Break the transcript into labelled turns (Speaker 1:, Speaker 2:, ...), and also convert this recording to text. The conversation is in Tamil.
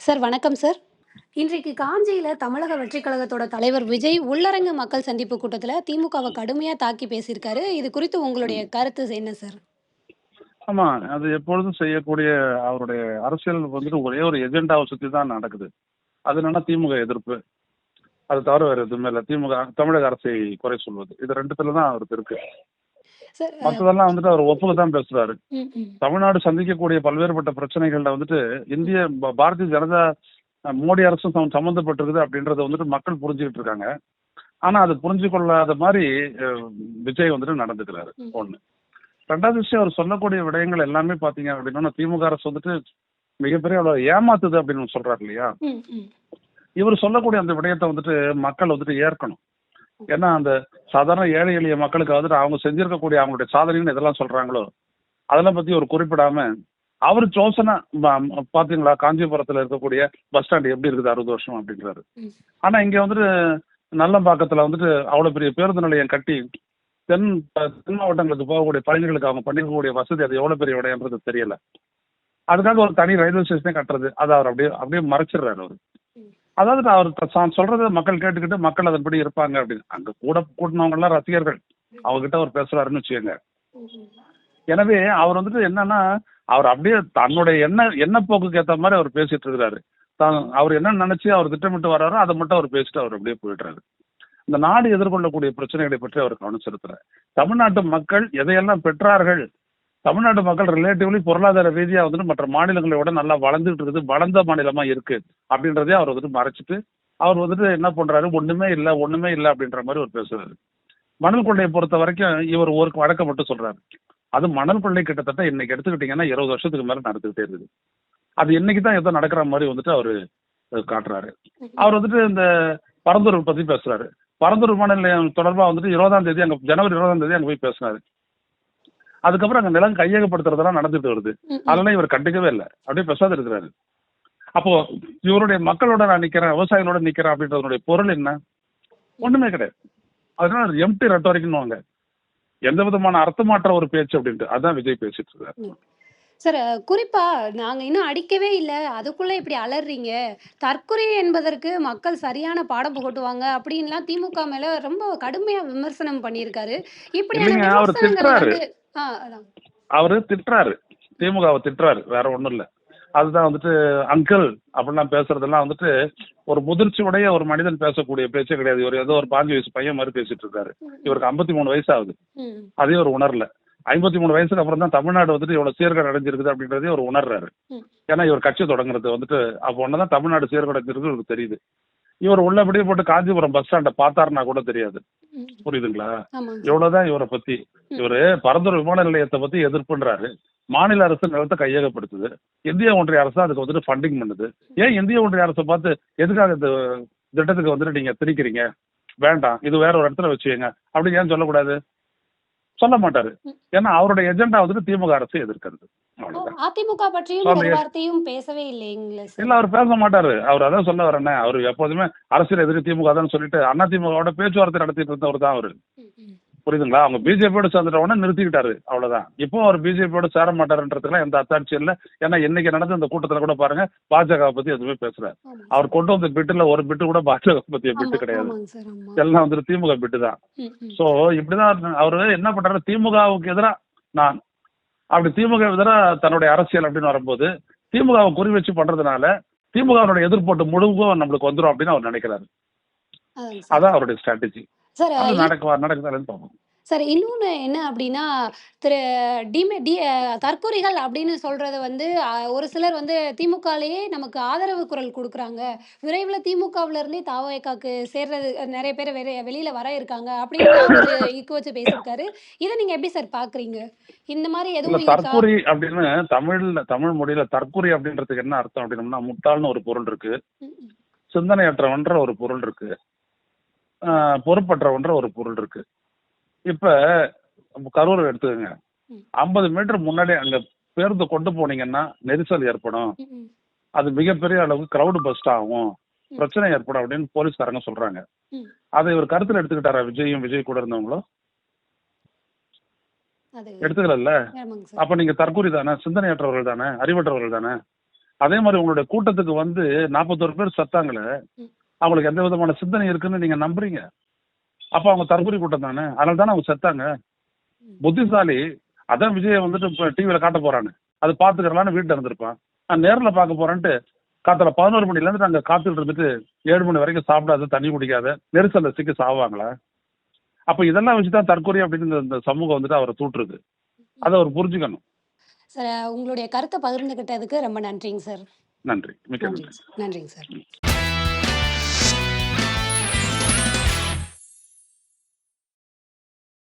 Speaker 1: சார் வணக்கம் சார். இன்றைக்கு காஞ்சியில தமிழக வெற்றிக் கழகத்தோட தலைவர் விஜய் உள்ளரங்கு மக்கள் சந்திப்பு கூட்டத்துல திமுகவ கடுமையா தாக்கி பேசியிருக்காரு. இது குறித்து உங்களுடைய கருத்து என்ன சார்?
Speaker 2: ஆமா. அது எப்பொழுதும் செய்யக்கூடிய அவருடைய அரசியல் வந்துட்டு ஒரே ஒரு எஜெண்டாவ சுத்தி தான் நடக்குது. அது என்னன்னா திமுக எதிர்ப்பு. அது தவிர வேற எதுவுமே இல்ல. திமுக தமிழக அரசை குறை சொல்வது. இது 2த்துல தான் அவருக்கு இருக்கு. மத்ததெல்லாம் வந்துட்டு அவர் ஒப்புல தான் பேசுறாரு. தமிழ்நாடு சந்திக்கக்கூடிய பல்வேறுபட்ட பிரச்சனைகள்ல வந்துட்டு இந்திய பாரதிய ஜனதா மோடி அரசும் சம் சம்மந்தப்பட்டிருக்குது அப்படின்றத வந்துட்டு மக்கள் புரிஞ்சுகிட்டு இருக்காங்க. ஆனா அது புரிஞ்சு கொள்ளாத அ விஜய் வந்துட்டு நடந்துக்கிறாரு. 1. 2வது விஷயம் அவர் சொல்லக்கூடிய விடயங்கள் எல்லாமே பார்த்தீங்க அப்படின்னா, திமுக அரசு வந்துட்டு மிகப்பெரிய அளவுல ஏமாத்துது அப்படின்னு சொல்றாரு இல்லையா? இவர் சொல்லக்கூடிய அந்த விடயத்த வந்துட்டு மக்கள் வந்துட்டு ஏற்கணும். ஏன்னா அந்த சாதாரண ஏழை எளிய மக்களுக்கு வந்துட்டு அவங்க செஞ்சிருக்கக்கூடிய அவங்களுடைய சாதனைன்னு எதெல்லாம் சொல்றாங்களோ, அதெல்லாம் பத்தி அவர் குறிப்பிடாம, அவரு சோசனா பார்த்தீங்களா காஞ்சிபுரத்துல இருக்கக்கூடிய பஸ் ஸ்டாண்ட் எப்படி இருக்குது 60 வருஷம் அப்படின்றாரு. ஆனா இங்க வந்துட்டு நல்லம்பாக்கத்துல வந்துட்டு அவ்வளவு பெரிய பேருந்து நிலையம் கட்டி தென் தென் மாவட்டங்களுக்கு போகக்கூடிய பயணிகளுக்கு அவங்க பண்ணிருக்கக்கூடிய வசதி அது எவ்வளவு பெரிய விடயம்ன்றது தெரியல. அதுக்காக ஒரு தனி ரயில்வே ஸ்டேஷனே கட்டுறது. அத அவர் அப்படியே அப்படியே மறைச்சிடுறாரு அவரு. அதாவது அவர் தான் சொல்றத மக்கள் கேட்டுக்கிட்டு மக்கள் அதன்படி இருப்பாங்க அப்படின்னு. அங்க கூட கூட்டினவங்க எல்லாம் ரசிகர்கள். அவர்கிட்ட அவர் பேசுறாருன்னு வச்சுக்கோங்க எனவே அவர் வந்துட்டு என்னன்னா, அவர் அப்படியே தன்னுடைய என்ன போக்கு ஏத்த மாதிரி அவர் பேசிட்டு இருக்கிறாரு. தான் அவர் என்ன நினைச்சு அவர் திட்டமிட்டு வர்றாரோ அதை மட்டும் அவர் பேசிட்டு அவர் அப்படியே போயிடுறாரு. இந்த நாடு எதிர்கொள்ளக்கூடிய பிரச்சனைகளை பற்றி அவர் கவனம் செலுத்துறார். தமிழ்நாட்டு மக்கள் எதையெல்லாம் பெற்றார்கள்? தமிழ்நாட்டு மக்கள் ரிலேட்டிவ்லி பொருளாதார ரீதியாக வந்துட்டு மற்ற மாநிலங்களை விட நல்லா வளர்ந்துட்டு இருக்குது. வளர்ந்த மாநிலமா இருக்கு. அப்படின்றதே அவர் வந்துட்டு மறைச்சிட்டு, அவர் வந்துட்டு என்ன பண்றாரு? ஒண்ணுமே இல்ல, ஒண்ணுமே இல்ல அப்படின்ற மாரி அவர் பேசுறாரு. மணல் கொள்ளைய பொறுத்த வரைக்கும் இவர் ஒரு வழக்க மட்டும் சொல்றாரு. அது மணல் கொள்ளை கிட்டத்தட்ட இன்னைக்கு எடுத்துக்கிட்டீங்கன்னா 20 வருஷத்துக்கு மேல நடந்துகிட்டே இருக்குது. அது இன்னைக்கு தான் ஏதோ நடக்கிற மாரி வந்துட்டு அவரு காட்டுறாரு. அவர் வந்துட்டு இந்த பரந்தூர் பத்தி பேசுறாரு. பரந்தூர் விமான நிலையம் தொடர்பா வந்துட்டு 20ஆம் தேதி அங்க ஜனவரி 20ஆம் தேதி அங்க போய் பேசினாரு. அதுக்கப்புறம் அங்க நிலம் கையகப்படுத்துறதெல்லாம் நடந்துட்டு வருது. அதெல்லாம் இவர் கண்டுக்கவே இல்ல. அப்படியே பேசாத இருக்கிறாரு. அப்போ இவருடைய மக்களோட நான் நிக்கிறேன், விவசாயிகளோட நிக்கிறேன் அப்படின்றதனுடைய பொருள் என்ன? ஒண்ணுமே கிடையாது. அதனால எம்ப்டி ரெட்டோரிக்னுவாங்க. எந்த விதமான அர்த்தமற்ற ஒரு பேச்சு அப்படின்ட்டு. அதான் விஜய் பேசிட்டு இருக்காரு.
Speaker 1: சார் குறிப்பா நாங்க இன்னும் அடிக்கவே இல்ல. அதுக்குள்ள இப்படி அலர்றீங்க. தற்குறி என்பதற்கு மக்கள் சரியான பாடம் புகட்டுவாங்க அப்படின்லாம் திமுக மேல ரொம்ப கடுமையா விமர்சனம் பண்ணியிருக்காரு.
Speaker 2: இல்லைங்க அவரு திட்டுறாரு. அவரு திட்டுறாரு. திமுகவ திட்டுறாரு. வேற ஒண்ணும் இல்ல. அதுதான் வந்துட்டு அங்கிள் அப்படிலாம் பேசுறதெல்லாம் வந்துட்டு ஒரு முதிர்ச்சி உடைய ஒரு மனிதன் பேசக்கூடிய பேச்சே கிடையாது. இவர் ஏதோ ஒரு 15 வயசு பையன் மாரி பேசிட்டு இருக்காரு. இவருக்கு 53 வயசு ஆகுது. அதே அவர் உணரல. 53 வயசுக்கு அப்புறம் தான் தமிழ்நாடு வந்துட்டு இவ்வளவு சீர்கேடு அடைஞ்சிருக்குது அப்படின்றதே அவர் உணர்றாரு. ஏன்னா இவர் கட்சி தொடங்குறது வந்துட்டு அப்போ ஒண்ணுதான் தமிழ்நாடு சீர்கேடு அடைஞ்சிருக்கு இவருக்கு தெரியுது. இவர் உள்ளபடியே போட்டு காஞ்சிபுரம் பஸ் ஸ்டாண்ட பார்த்தாருன்னா கூட தெரியாது. புரியுதுங்களா? இவ்வளவுதான் இவர பத்தி. இவரு பரந்தூர் விமான நிலையத்த பத்தி எதிர்ப்புன்றாரு. மாநில அரசு நிலத்த கையகப்படுத்துது. இந்திய ஒன்றிய அரசு அதுக்கு வந்துட்டு ஃபண்டிங் பண்ணுது. ஏன் இந்திய ஒன்றிய அரச பார்த்து எதுக்காக இந்த திட்டத்துக்கு வந்துட்டு நீங்க திணிக்கிறீங்க? வேண்டாம். இது வேற ஒரு இடத்துல வச்சுக்கங்க. அப்படின்னு ஏன் சொல்லக்கூடாது? சொல்ல மாட்டாரு. ஏன்னா அவருடைய எஜெண்டா வந்துட்டு திமுக அரசை எதிர்க்கிறது.
Speaker 1: அதிமுக பற்றியும் பேசவே இல்லைங்களே
Speaker 2: இல்ல. அவர் பேச மாட்டாரு. அவர் அதான் சொல்ல வரேனே. அவரு எப்போதுமே அரசியல் எதிரி திமுக தான் சொல்லிட்டு அதிமுகவோட பேச்சுவார்த்தை நடத்திட்டு இருந்தவர் தான் அவரு. புரியுதுங்களா? அவங்க பிஜேபியோட சேர்ந்துட்ட உடனே நிறுத்திக்கிட்டாரு. அவ்வளவுதான். இப்போ அவர் பிஜேபியோட சேர மாட்டாருன்றதுக்குலாம் எந்த அத்தாட்சியும் இல்ல. ஏன்னா இன்னைக்கு நடந்த இந்த கூட்டத்துல கூட பாருங்க பாஜக பத்தி எதுவுமே பேசுறாரு. அவர். கொண்டு வந்த பிட்டுல ஒரு பிட்டு கூட பாஜக பத்திய பிட்டு கிடையாது. எல்லாம் வந்துட்டு திமுக பிட்டு தான். சோ இப்படிதான் அவரு என்ன பண்றாரு திமுகவுக்கு எதிரா நான் அப்படி திமுக எதிரா தன்னுடைய அரசியல் அப்படின்னு வரும்போது திமுகவை குறி வச்சு பண்றதுனால திமுகவினுடைய எதிர்ப்போட்டு முழுவதும் நம்மளுக்கு வந்துரும் அப்படின்னு அவர் நினைக்கிறாரு. அதான் அவருடைய ஸ்ட்ராட்டஜி.
Speaker 1: சார்
Speaker 2: அது
Speaker 1: இ
Speaker 2: நடக்குவா நடக்குதான்னு பார்ப்போம்.
Speaker 1: சார் இன்னொன்னு என்ன அப்படின்னா, திரு டிமி டி அ தற்குறிகள் அப்படின்னு சொல்றது வந்து ஒரு சிலர் வந்து திமுகலயே நமக்கு ஆதரவு குரல் குடுக்குறாங்க. விரைவில திமுகவுல இருந்தே தாவேகாக்கு சேர்றது நெறைய பேர் வெளி வெளியில வர இருக்காங்க. அப்படின்லாம் அவரு இக்கு வச்சு பேசியிருக்காரு. இத நீங்க எப்படி சார் பார்க்குறீங்க? இந்த
Speaker 2: இல்ல
Speaker 1: எதுவும்?
Speaker 2: தற்குறி அப்படின்னு தமிழ்ல தமிழ் மொழியில தற்குறி அப்படின்றதுக்கு என்ன அர்த்தம் அப்படின்னம்னா முட்டாள்னு ஒரு பொருள் இருக்கு. சிந்தனையற்றவன்ற ஒரு பொருள் இருக்கு. பொறுப்பற்றவன்ற ஒரு பொருள் இருக்கு. இப்ப கரூர் எடுத்துக்கங்க. 50 மீட்டர் முன்னாடி அங்க பேருந்து கொண்டு போனீங்கன்னா நெரிசல் ஏற்படும். அது மிகப்பெரிய அளவுக்கு கிரவுட் பஸ்ட் ஆகும். பிரச்சனை ஏற்படும் அப்படின்னு போலீஸ்காரங்க சொல்றாங்க. அதை இவர் கருத்துல எடுத்துக்கிட்டாரா விஜயும் விஜய் கூட இருந்தவங்களும்?
Speaker 1: சார்.
Speaker 2: அப்ப நீங்க தற்குறி தானே, சிந்தனையற்றவர்கள் தானே, அறிவற்றவர்கள் தானே. அதே மாதிரி உங்களுடைய கூட்டத்துக்கு வந்து நாற்பத்தோரு பேர் செத்தாங்களே. அவங்களுக்கு எந்த விதமான சிந்தனை இருக்குன்னு நீங்க நம்புறீங்க. அப்ப அவங்க தற்கொலை கூட்டம் தானே? அதனால தானே அவங்க செத்தாங்க. புத்திசாலி அதான் விஜய் வந்துட்டு இப்போ டிவியில காட்ட போறான்னு அது பாத்துக்கிறலான்னு வீட்டுல இருந்திருப்பான். நான் நேர்ல பார்க்க போறேன்ட்டு காத்தால பதினோரு மணில இருந்து நாங்க காத்துட்டு இருந்துட்டு ஏழு மணி வரைக்கும் சாப்பிடாத தண்ணி குடிக்காத நெரிசல்ல சிக்கி சாவாங்களா? அப்ப இதெல்லாம் வச்சுதான் தற்கொலை அப்படின்னு இந்த- சமூகம் வந்துட்டு அவரை தூட்டுருக்கு அதை அவர் புரிஞ்சுக்கணும்.
Speaker 1: சார் உங்களுடைய கருத்தை பகிர்ந்துக்கிட்டதுக்கு ரொம்ப நன்றிங்க சார்.
Speaker 2: நன்றி. மிக்க நன்றி
Speaker 1: நன்றிங்க சார்.